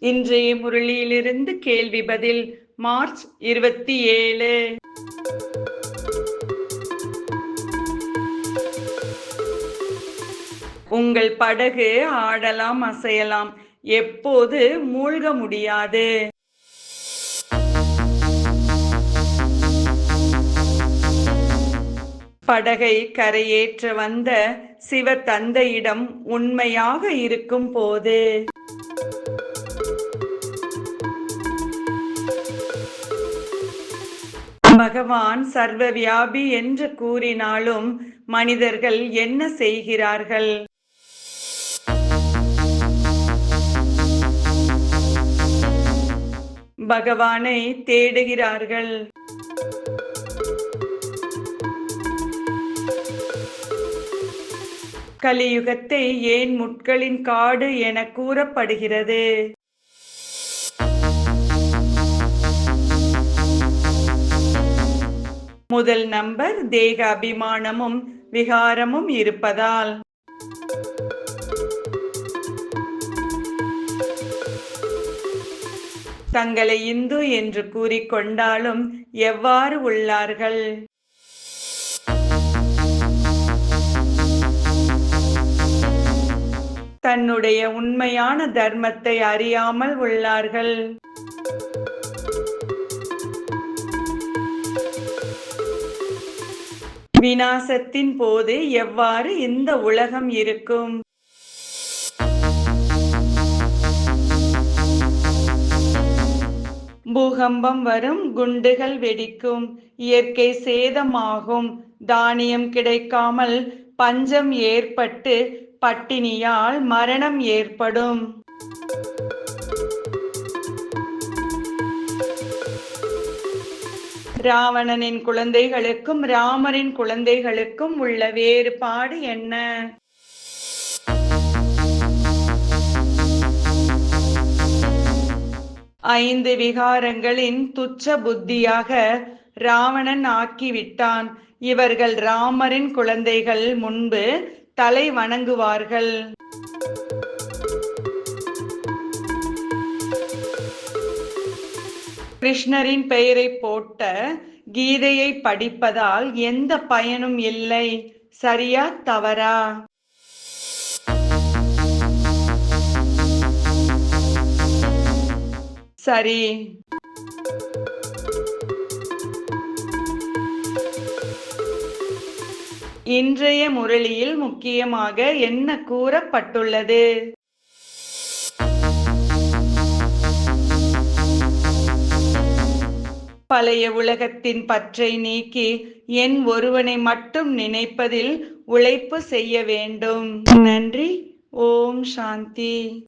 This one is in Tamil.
இன்றைய முரளியிலிருந்து கேள்வி பதில் மார்ச் இருபத்தி ஏழு. உங்கள் படகு ஆடலாம் அசையலாம். எப்போது மூழ்க முடியாது? படகை கரையேற்ற வந்த சிவ தந்தையிடம் உண்மையாக இருக்கும் போது? பகவான் சர்வ வியாபி என்று கூறினாலும் மனிதர்கள் என்ன செய்கிறார்கள்? பகவானை தேடுகிறார்கள். கலியுகத்தை ஏன் முட்களின் காடு என கூறப்படுகிறது? முதல் நம்பர் தேக அபிமானமும் விகாரமும் இருப்பதால். தங்களை இந்து என்று கூறிக்கொண்டாலும் எவ்வாறு உள்ளார்கள்? தன்னுடைய உண்மையான தர்மத்தை அறியாமல் உள்ளார்கள். வினாசத்தின் போது எவ்வாறு இந்த உலகம் இருக்கும்? பூகம்பம் வரும் குண்டுகள் வெடிக்கும் இயற்கை சேதமாகும் தானியம் கிடைக்காமல் பஞ்சம் ஏற்பட்டு பட்டினியால் மரணம் ஏற்படும். ராவணனின் குழந்தைகளுக்கும் ராமரின் குழந்தைகளுக்கும் உள்ள வேறுபாடு என்ன? ஐந்து விகாரங்களின் துச்ச புத்தியாக ராவணன் ஆக்கிவிட்டான். இவர்கள் ராமரின் குழந்தைகள் முன்பு தலை வணங்குவார்கள். கிருஷ்ணரின் பெயரை போட்ட கீதையை படிப்பதால் எந்த பயனும் இல்லை. சரியா தவறா? சரி. இன்றைய முரளியில் முக்கியமாக என்ன கூறப்பட்டுள்ளது? பழைய உலகத்தின் பற்றை நீக்கி என் ஒருவனை மட்டும் நினைப்பதில் உழைப்பு செய்ய வேண்டும். நன்றி. ஓம் சாந்தி.